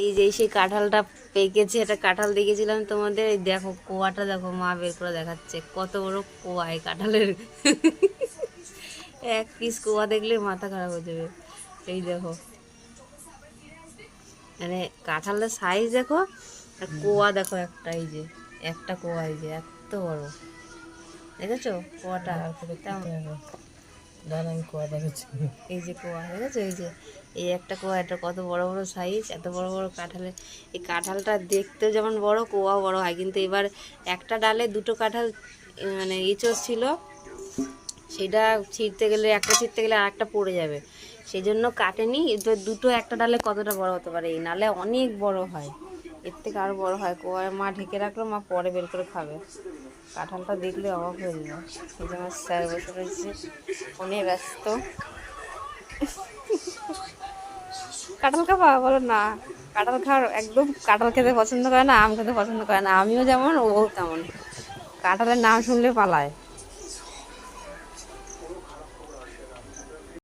এই যে সেই কাঁঠালটা পেকেছে এটা কাঁঠাল দেখেছিলাম তোমাদের দেখো কোয়াটা দেখো মা বের করে দেখাচ্ছে কত বড় কোয়া এই কাঁঠালের। এক পিস কোয়া দেখলে মাথা খারাপ হয়ে যাবে। এই দেখো। মানে কাঁঠালের সাইজ দেখো আর কোয়া দেখো একটা এই যে একটা কোয়া এই যে এত বড়। দেখেছ? কোয়াটা? তেমন- দাঁড়ান কোয়া দেখাচ্ছি। এই যে কোয়া দেখেছ এই যে, এই একটা কোয়া, এটা কত বড় বড় সাইজ এত বড় বড় কাঁঠালের এই কাঁঠালটা দেখতে যেমন বড় কোয়া বড় হয়। কিন্তু এবার একটা ডালে দুটো কাঁঠাল মানে ইঁচড় ছিল, সেটা ছিঁড়তে গেলে, একটা ছিঁড়তে গেলে আর একটা পড়ে যাবে। সেই জন্য কাটেনি দুটো একটা ডালে কতটা বড় হতে পারে? এই নালে অনেক বড় হয়। এর থেকে আরও বড় হয়। কোয়া মা ঢেকে রাখল, মা পরে বের করে খাবে। কাঁঠালটা দেখলে অবাক হয়ে যাবে। এই যে আমার স্যার বসে রয়েছে ফোনে ব্যস্ত। কাঁঠাল খাওয়া বলো না। কাঁঠাল খাওয়ার একদম কাঁঠাল খেতে পছন্দ করে না, আম খেতে পছন্দ করে না। আমিও যেমন, ও তেমন। কাঁঠালের নাম শুনলে পালায়।